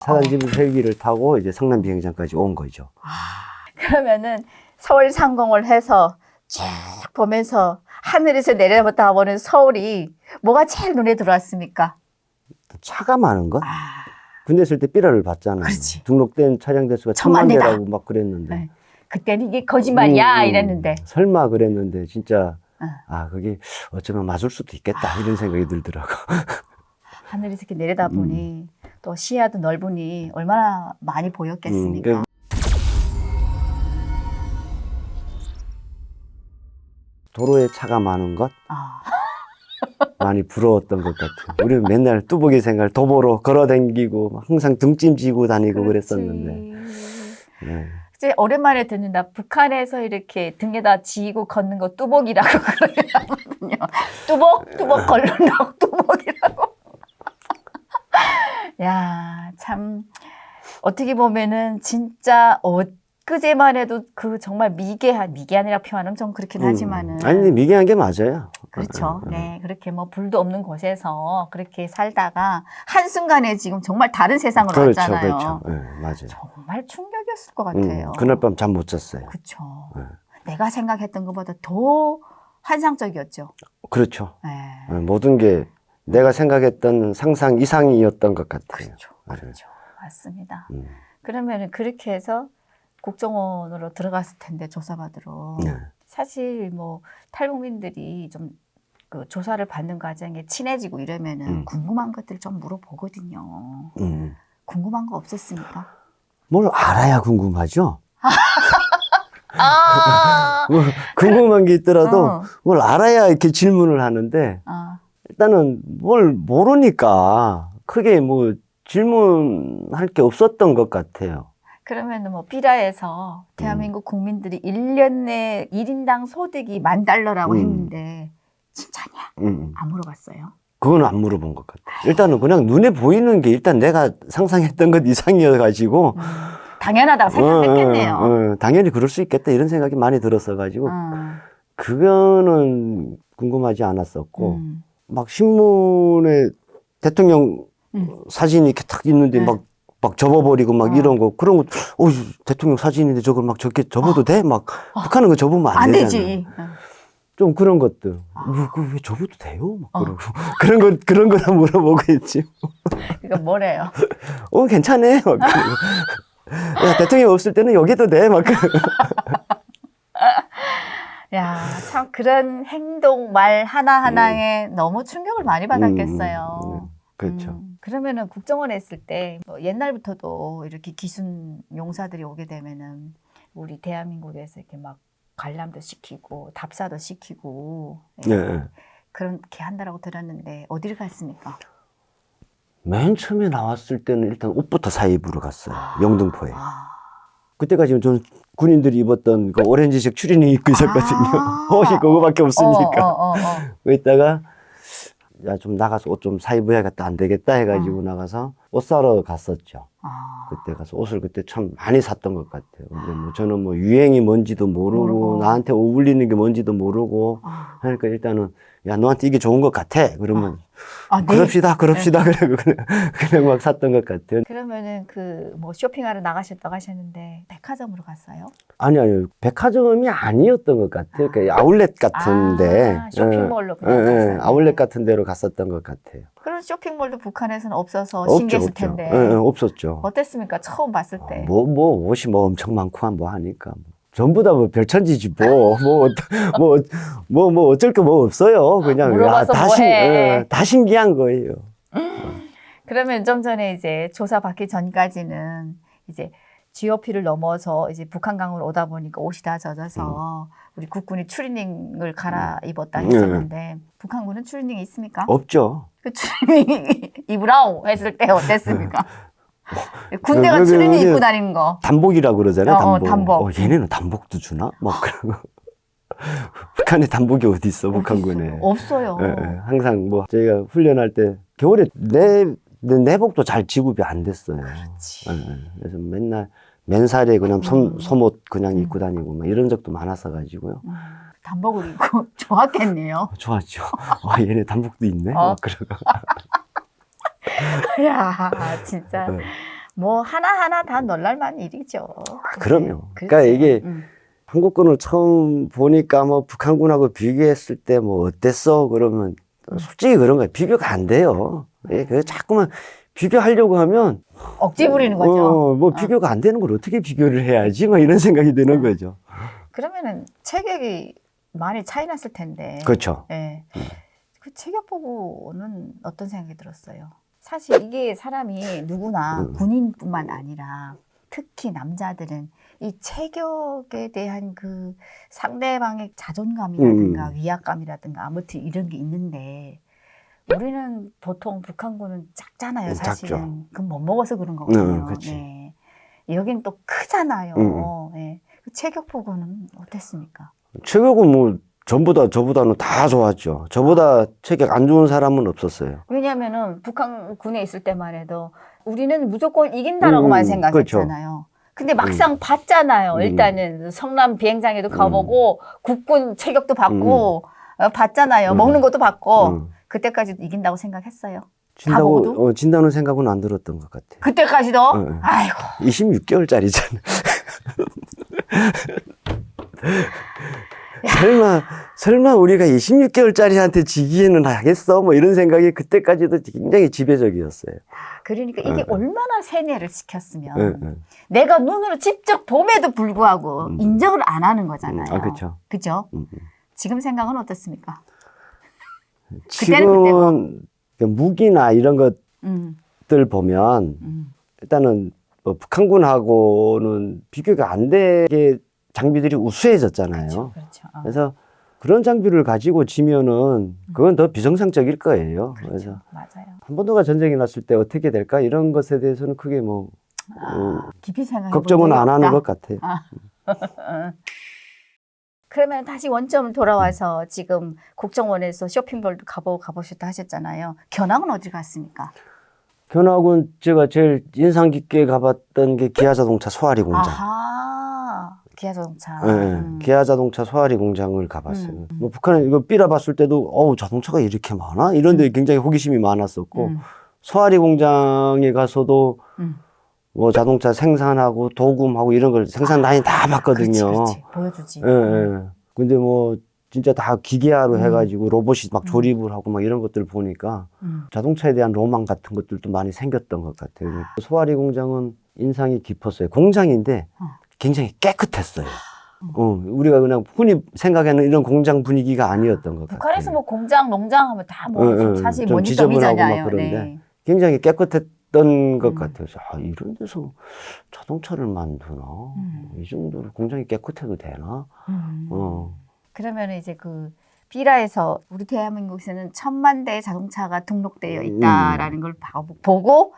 사단지부 헬기를 타고 이제 성남 비행장까지 온 거죠. 그러면은 서울 상공을 해서 쭉 보면서 하늘에서 내려다 보는 서울이 뭐가 제일 눈에 들어왔습니까? 차가 많은 것? 아, 군대 있을 때 삐라를 봤잖아요. 그렇지. 등록된 차량 대수가 천만 천만 대다. 대라고 막 그랬는데. 네. 그때는 이게 거짓말이야 음, 음. 이랬는데 설마 그랬는데 진짜 어. 아 그게 어쩌면 맞을 수도 있겠다 이런 생각이 들더라고. 하늘에서 이렇게 내려다 음. 보니 또 시야도 넓으니 얼마나 많이 보였겠습니까? 음, 도로에 차가 많은 것 아, 많이 부러웠던 것 같아요. 우리는 맨날 뚜벅이 생활 도보로 걸어다니고 막 항상 등짐지고 다니고 그랬었는데. 네. 이제 오랜만에 듣는다. 북한에서 이렇게 등에다 지고 걷는 거 뚜벅이라고 그러거든요. 뚜벅 뚜벅 걸른다고 뚜벅이라고. 야, 참 어떻게 보면은 진짜 엊그제만 해도 그 정말 미개한 미개한이라 표현하면 좀 그렇긴 하지만은 음. 아니 근데 미개한 게 맞아요. 그렇죠. 어, 어. 네, 그렇게 뭐 불도 없는 곳에서 그렇게 살다가 한 순간에 지금 정말 다른 세상으로 그렇죠, 왔잖아요. 그렇죠. 네, 맞아요. 정말 충격이었을 것 음, 같아요. 그날 밤 잠 못 잤어요. 그렇죠. 네. 내가 생각했던 것보다 더 환상적이었죠. 그렇죠. 네. 네, 모든 게 내가 생각했던 상상 이상이었던 것 같아요. 그렇죠. 그렇죠. 맞습니다. 음, 그러면 그렇게 해서 국정원으로 들어갔을 텐데 조사받으러 네. 사실 뭐 탈북민들이 좀 그 조사를 받는 과정에 친해지고 이러면은 음. 궁금한 것들 좀 물어보거든요. 음. 궁금한 거 없었습니까? 뭘 알아야 궁금하죠? 아, 뭐 궁금한 게 있더라도 어. 뭘 알아야 이렇게 질문을 하는데 아, 일단은 뭘 모르니까 크게 뭐 질문할 게 없었던 것 같아요. 그러면은 뭐 비라에서 대한민국 국민들이 1년 내 1인당 소득이 만 달러라고 음. 했는데 진짜냐? 음, 안 물어봤어요. 그건 안 물어본 것 같아요. 일단은 그냥 눈에 보이는 게 일단 내가 상상했던 것 이상이어가지고 음, 당연하다고 생각했겠네요. 어, 어, 어, 당연히 그럴 수 있겠다 이런 생각이 많이 들었어가지고 음, 그거는 궁금하지 않았었고 음, 막 신문에 대통령 음. 사진이 이렇게 탁 있는데 네. 막, 막 접어버리고 막 어. 이런 거 그런 거 어, 대통령 사진인데 저걸 막 저렇게 접어도 돼? 막 어. 북한은 그 접으면 안, 안 되잖아. 되지. 어. 좀 그런 것들. 아. 뭐, 그왜 접어도 돼요? 막 어. 그러고 그런 거 그런 거나 물어보고 있지. 그러니까 뭐래요? 어 괜찮네. 막. 야 대통령 없을 때는 여기도 돼. 막. 야, 참 그런 행동 말 하나 하나에 너무 충격을 많이 받았겠어요. 음, 음, 그렇죠. 음, 그러면은 국정원에 있을 때 뭐 옛날부터도 이렇게 기순 용사들이 오게 되면은 우리 대한민국에서 이렇게 막 관람도 시키고 답사도 시키고 예, 네, 네. 그렇게 한다라고 들었는데 어디를 갔습니까? 맨 처음에 나왔을 때는 일단 옷부터 사 입으러 갔어요. 영등포에. 아, 그때까지는 저는 군인들이 입었던 그 오렌지색 추리닝 입고 있었거든요. 아. 옷이 그거밖에 없으니까. 어, 어, 어, 어. 그 있다가 야 좀 나가서 옷 좀 사 입어야겠다 안 되겠다 해가지고 나가서 옷 사러 갔었죠. 아, 그때 가서 옷을 그때 참 많이 샀던 것 같아요. 근데 뭐 저는 뭐 유행이 뭔지도 모르고, 모르고. 나한테 어울리는 게 뭔지도 모르고 아, 하니까 일단은 야 너한테 이게 좋은 것 같아. 그러면 아, 네. 그럽시다 그럽시다 그러고 그냥, 그냥 막 샀던 것 같아요. 그러면은 그 뭐 쇼핑하러 나가셨다고 하셨는데 백화점으로 갔어요? 아니 아니 백화점이 아니었던 것 같아요. 그러니까 아울렛 같은데 아, 쇼핑몰로 예, 그냥 예, 예, 갔어요. 아울렛 같은 데로 갔었던 것 같아요. 그런 쇼핑몰도 북한에서는 없어서 없죠, 신기했 을 없죠. 텐데 예, 예, 없었죠. 어땠습니까? 처음 봤을 때. 뭐, 뭐, 옷이 뭐 엄청 많고, 뭐 하니까. 뭐. 전부 다 뭐 별천지지, 뭐. 뭐, 어떠- 뭐, 뭐, 뭐, 어쩔 거 뭐 없어요. 그냥. 물어봐서 다, 뭐 신- 해. 어, 다 신기한 거예요. 그러면 좀 전에 이제 조사 받기 전까지는 이제 GOP를 넘어서 이제 북한강으로 오다 보니까 옷이 다 젖어서 우리 국군이 추리닝을 갈아입었다 음. 했었는데 북한군은 추리닝이 있습니까? 없죠. 그 추리닝 입으라오 했을 때 어땠습니까? 군대가 그, 그, 그, 추리닝 그, 입고 다니는 거. 단복이라고 그러잖아요. 어, 어, 단복. 단복. 어, 얘네는 단복도 주나? 막 그러고. 북한에 단복이 어디 있어, 북한군에. 없어요. 예, 예. 항상 뭐, 저희가 훈련할 때, 겨울에 내, 내 내복도 잘 지급이 안 됐어요. 그렇지. 예, 예. 그래서 맨날 맨살에 그냥 솜, 음. 솜옷 그냥 음. 입고 다니고 막 이런 적도 많았어 가지고요. 음, 단복을 입고 좋았겠네요. 좋았죠. 와 얘네 단복도 있네. 어. 막 그러고. 야, 진짜. 네. 뭐 하나하나 다 놀랄만 일이죠. 아, 그럼요. 네, 그러니까 그렇죠. 이게 음. 한국군을 처음 보니까 뭐 북한군하고 비교했을 때 뭐 어땠어? 그러면 솔직히 그런 거예요. 비교가 안 돼요. 예, 그 자꾸만 비교하려고 하면 억지 부리는 거죠. 어, 뭐 비교가 안 되는 걸 어떻게 비교를 해야지? 막 이런 생각이 드는 거죠. 그러면은 체격이 많이 차이 났을 텐데. 그렇죠. 예. 그 체격 보고는 어떤 생각이 들었어요? 사실 이게 사람이 누구나 음. 군인뿐만 아니라 특히 남자들은 이 체격에 대한 그 상대방의 자존감이라든가 음. 위압감이라든가 아무튼 이런 게 있는데 우리는 보통 북한군은 작잖아요, 음, 사실은. 작죠. 그럼 못 먹어서 그런 거거든요. 음. 네. 여긴 또 크잖아요. 음, 예. 그 체격 보고는 어땠습니까? 체격은 뭐 전보다 저보다는 다 좋았죠. 저보다 체격 안 좋은 사람은 없었어요. 왜냐면은 북한군에 있을 때만 해도 우리는 무조건 이긴다라고만 음, 생각했잖아요. 근데 막상 봤잖아요. 음. 일단은 성남 비행장에도 가보고 국군 체격도 받고 어, 봤잖아요. 음. 먹는 것도 봤고 음. 그때까지도 이긴다고 생각했어요. 진다고? 어, 진다는 생각은 안 들었던 것 같아요. 그때까지도 네. 아이고 26개월짜리잖아. 설마 설마 우리가 26개월짜리한테 지기에는 하겠어? 뭐 이런 생각이 그때까지도 굉장히 지배적이었어요. 그러니까 이게 네. 얼마나 세뇌를 시켰으면 예, 예. 내가 눈으로 직접 봄에도 불구하고 음. 인정을 안 하는 거잖아요. 음, 아, 그쵸. 그죠? 음, 음. 지금 생각은 어떻습니까? 그때는 지금은 그 무기나 이런 음, 것들 보면 음. 일단은 뭐 북한군하고는 비교가 안 되게 장비들이 우수해졌잖아요. 그렇죠. 그렇죠. 어. 그래서 그런 장비를 가지고 지면은 그건 더 비정상적일 거예요. 그래서 그렇죠. 맞아요. 한반도가 전쟁이 났을 때 어떻게 될까 이런 것에 대해서는 크게 뭐 아, 깊이 생각해 걱정은 안 하는 것 같아요. 그러면 다시 원점 돌아와서 지금 국정원에서 쇼핑몰도 가보 가보셨다 하셨잖아요. 견학은 어디 갔습니까? 견학은 제가 제일 인상 깊게 가봤던 게 기아자동차 소화리 공장. 아하, 기아 자동차. 네, 음. 기아 자동차 소화리 공장을 가봤어요. 음. 뭐 북한에 이거 삐라 봤을 때도 어우 자동차가 이렇게 많아? 이런 데 굉장히 호기심이 많았었고 음, 소화리 공장에 가서도 음. 뭐 자동차 생산하고 도금하고 이런 걸 생산 라인 다 봤거든요. 그렇지, 그렇지. 보여주지. 예, 예. 근데 뭐 진짜 다 기계화로 음. 해가지고 로봇이 막 음. 조립을 하고 막 이런 것들 보니까 음. 자동차에 대한 로망 같은 것들도 많이 생겼던 것 같아요. 소화리 공장은 인상이 깊었어요. 공장인데 어. 굉장히 깨끗했어요. 어, 우리가 그냥 흔히 생각하는 이런 공장 분위기가 아니었던 것 북한에서 같아요. 뭐 공장, 농장 하면 다 뭐 응, 응. 사실 좀 모니터이잖아요. 지저분하고 막 그런데. 네. 굉장히 깨끗했던 것 음. 같아요. 아, 이런 데서 자동차를 만드나? 음. 이 정도로 공장이 깨끗해도 되나? 음. 어. 그러면 이제 그 비라에서 우리 대한민국에서는 천만 대의 자동차가 등록되어 음. 있다라는 걸 봐- 보고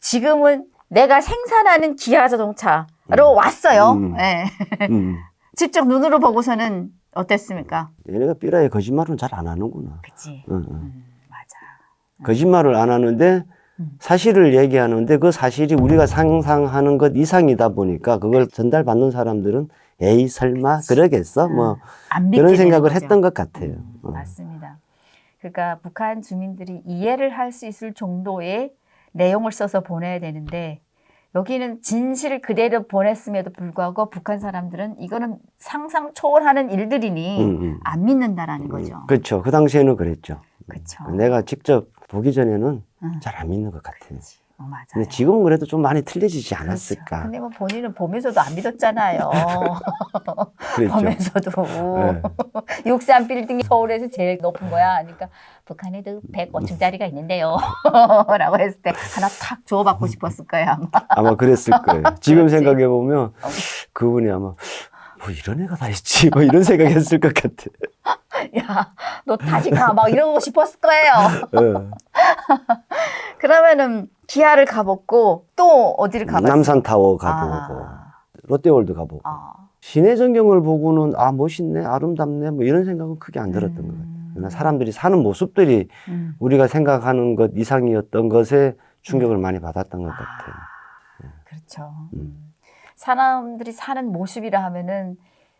지금은 내가 생산하는 기아 자동차 로 왔어요. 음. 예. 음. 직접 눈으로 보고서는 어땠습니까? 얘네가 삐라에 거짓말은 잘 안 하는구나. 그치. 응, 응. 음, 맞아. 거짓말을 안 하는데 음. 사실을 얘기하는데 그 사실이 우리가 상상하는 것 이상이다 보니까 그걸 전달받는 사람들은 에이 설마 그러겠어? 뭐 안 믿게 그런 되는 생각을 거죠. 했던 것 같아요. 음, 어. 맞습니다. 그러니까 북한 주민들이 이해를 할 수 있을 정도의 내용을 써서 보내야 되는데 여기는 진실을 그대로 보냈음에도 불구하고 북한 사람들은 이거는 상상 초월하는 일들이니 음, 음. 안 믿는다라는 거죠. 그렇죠. 그 당시에는 그랬죠. 그렇죠. 내가 직접 보기 전에는 응. 잘안 믿는 것 같아요. 어, 맞아요. 근데 지금은 그래도 좀 많이 틀려지지 그렇죠. 않았을까. 근데 뭐 본인은 보면서도 안 믿었잖아요. 보면서도 네. 63 빌딩이 서울에서 제일 높은 거야. 그러니까 북한에도 105층짜리가 있는데요. 라고 했을 때 하나 탁 주워받고 싶었을 거예요. 아마. 아마 그랬을 거예요. 지금. 생각해 보면 그분이 아마 뭐 이런 애가 다 있지 뭐 이런 생각했을 것 같아. 야, 너 다시 가. 막 이러고 싶었을 거예요. 어. 그러면은 기아를 가봤고 또 어디를 가봤어요? 남산 타워 가보고 아, 롯데월드 가보고 아. 시내 전경을 보고는 아 멋있네 아름답네 뭐 이런 생각은 크게 안 들었던 것 같아요. 음. 그러나 사람들이 사는 모습들이 음. 우리가 생각하는 것 이상이었던 것에 충격을 많이 받았던 것 같아요. 그렇죠. 음. 음. 사람들이 사는 모습이라 하면은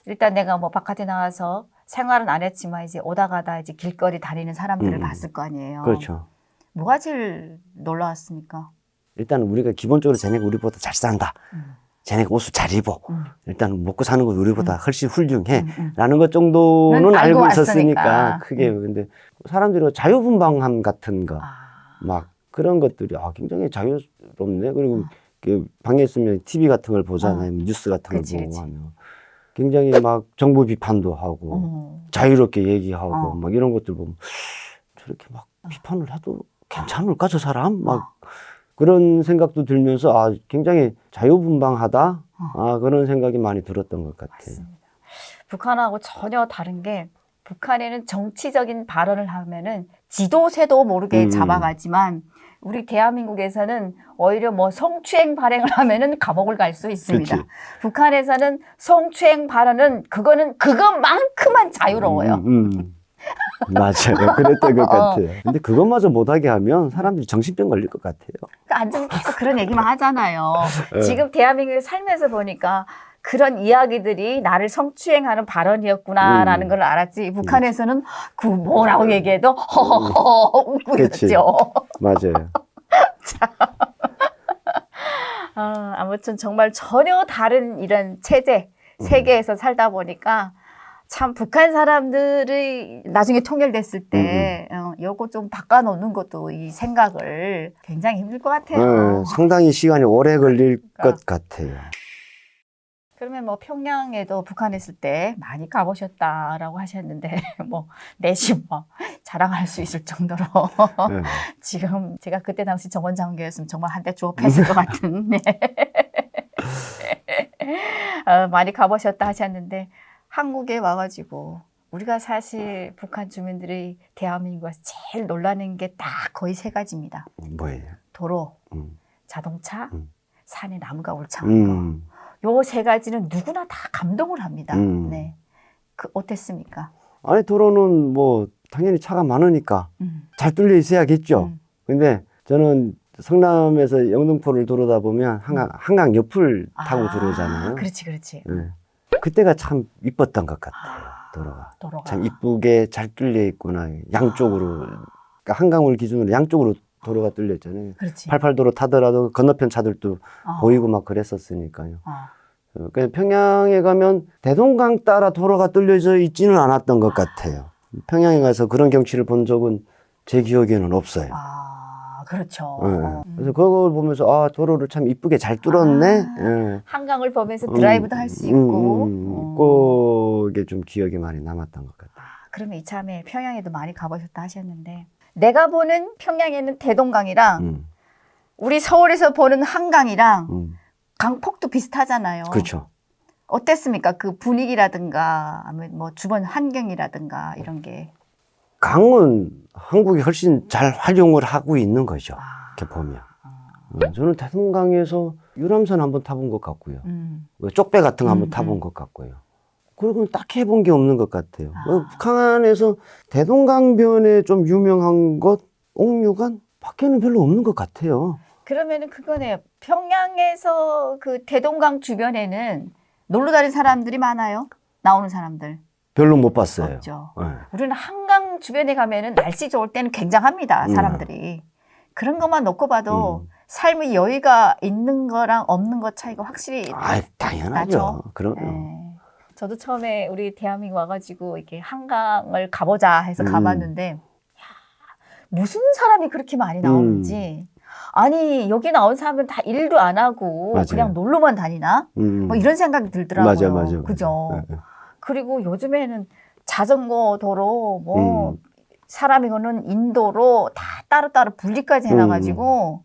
일단 내가 뭐 바깥에 나와서 생활은 안 했지만 이제 오다 가다 이제 길거리 다니는 사람들을 음. 봤을 거 아니에요. 그렇죠. 뭐가 제일 놀라웠습니까? 일단 우리가 기본적으로 쟤네가 우리보다 잘 산다. 음. 쟤네가 옷을 잘 입어. 음. 일단 먹고 사는 건 우리보다 훨씬 훌륭해. 음, 음. 라는 것 정도는 는 알고 알고 있었으니까. 크게 음. 근데 사람들이 자유분방함 같은 거 아. 막 그런 것들이 아 굉장히 자유롭네 그리고 음. 그 방에 있으면 TV 같은 걸 보잖아요 뉴스 같은 걸 그치, 보고 그치. 하면 굉장히 막 정부 비판도 하고 어. 자유롭게 얘기하고 어. 막 이런 것들 보면 저렇게 막 비판을 해도 괜찮을까 저 사람 막 어. 그런 생각도 들면서 아 굉장히 자유분방하다 어. 아 그런 생각이 많이 들었던 것 같아요. 맞습니다. 북한하고 전혀 다른 게 북한에는 정치적인 발언을 하면은 지도새도 모르게 음. 잡아가지만 우리 대한민국에서는 오히려 뭐 성추행 발행을 하면은 감옥을 갈 수 있습니다. 그치. 북한에서는 성추행 발언은 그거는 그것만큼만 자유로워요. 음, 음. 맞아요. 그랬던 것 어. 같아요. 근데 그것마저 못하게 하면 사람들이 정신병 걸릴 것 같아요. 그러니까 앉으면 계속 그런 얘기만 하잖아요. 예. 지금 대한민국에 살면서 보니까 그런 이야기들이 나를 성추행하는 발언이었구나라는 음. 걸 알았지. 북한에서는 그 뭐라고 얘기해도 허허허 웃고 그치. 있죠. 맞아요. 아, 아무튼 정말 전혀 다른 이런 체제 음. 세계에서 살다 보니까 참 북한 사람들이 나중에 통일됐을 때 음, 어, 요거 좀 바꿔놓는 것도 이 생각을 굉장히 힘들 것 같아요. 어, 상당히 시간이 오래 걸릴 그러니까. 것 같아요. 그러면 뭐 평양에도 북한 있을 때 많이 가보셨다라고 하셨는데 뭐 내심 뭐 자랑할 수 있을 정도로 네. 지금 제가 그때 당시 정원 장교였으면 정말 한 대 주워 팼을 것 같은 네. 어, 많이 가보셨다 하셨는데 한국에 와가지고 우리가 사실 북한 주민들이 대한민국에서 제일 놀라는 게 딱 거의 세 가지입니다. 뭐예요? 도로, 음. 자동차, 음. 산에 나무가 울창한 거. 음. 요세 가지는 누구나 다 감동을 합니다. 음. 네. 그 어땠습니까? 아니 도로는 뭐 당연히 차가 많으니까 음. 잘 뚫려 있어야겠죠. 음. 근데 저는 성남에서 영등포를 들어오다 보면 한강, 한강 옆을 타고 아, 들어오잖아요. 그렇지, 그렇지. 네. 그때가 참 이뻤던 것 같아요. 아, 도로가. 도로가. 참 이쁘게 잘 뚫려 있구나. 양쪽으로. 그러니까 한강을 기준으로 양쪽으로 도로가 뚫려 있잖아요. 그렇지. 88도로 타더라도 건너편 차들도 어. 보이고 막 그랬었으니까요. 어. 어, 그냥 평양에 가면 대동강 따라 도로가 뚫려져 있지는 않았던 것 같아요. 평양에 가서 그런 경치를 본 적은 제 기억에는 없어요. 아, 그렇죠. 예. 어. 그래서 그걸 보면서 아 도로를 참 이쁘게 잘 뚫었네. 아, 예. 한강을 보면서 드라이브도 음, 할수 음, 있고. 음, 어. 그게 좀 기억에 많이 남았던 것 같아요. 아, 그러면 이참에 평양에도 많이 가보셨다 하셨는데 내가 보는 평양에는 대동강이랑 음, 우리 서울에서 보는 한강이랑 음. 강폭도 비슷하잖아요. 그렇죠. 어땠습니까? 그 분위기라든가 아니면 뭐 주변 환경이라든가 이런 게. 강은 한국이 훨씬 잘 활용을 하고 있는 거죠. 아, 이렇게 보면. 아, 음, 저는 대동강에서 유람선 한번 타본 것 같고요. 음. 뭐 쪽배 같은 거 한번 음, 타본 음. 것 같고요. 그리고 딱히 해본 게 없는 것 같아요. 아. 뭐 북한에서 대동강변에 좀 유명한 것, 옥류관? 밖에는 별로 없는 것 같아요. 그러면은 그거네요. 평양에서 그 대동강 주변에는 놀러 다니는 사람들이 많아요. 나오는 사람들 별로 못 봤어요. 없죠. 예. 우리는 한강 주변에 가면은 날씨 좋을 때는 굉장합니다. 음. 사람들이. 그런 것만 놓고 봐도 음. 삶의 여유가 있는 거랑 없는 것 차이가 확실히 아, 당연하죠. 그럼요. 예. 저도 처음에 우리 대한민국 와가지고 이렇게 한강을 가보자 해서 음. 가봤는데 야, 무슨 사람이 그렇게 많이 나오는지 아니 여기 나온 사람은 다 일도 안 하고 맞아요. 그냥 놀러만 다니나 음. 뭐 이런 생각이 들더라고요. 맞아, 맞아. 맞아. 그죠. 예, 예. 그리고 요즘에는 자전거 도로 뭐 음. 사람이고는 인도로 다 따로따로 분리까지 해놔가지고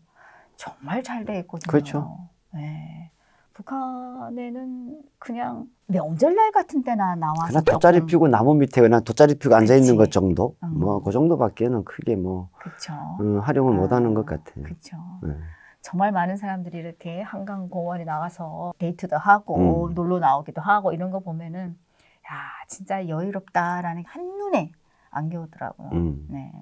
정말 잘 돼 있거든요. 음. 그렇죠. 네. 북한에는 그냥 명절날 같은 때나 나와서 그냥 돗자리 피고 나무 밑에 그냥 돗자리 피고 앉아 있는. 것 정도. 음. 뭐그 정도밖에는 크게 뭐 그쵸. 음, 활용을 아, 못하는 것 같아요. 그쵸. 네. 정말 많은 사람들이 이렇게 한강 공원에 나가서 데이트도 하고 음. 놀러 나오기도 하고 이런 거 보면은 야 진짜 여유롭다라는 게 한눈에 안겨오더라고요. 음. 네.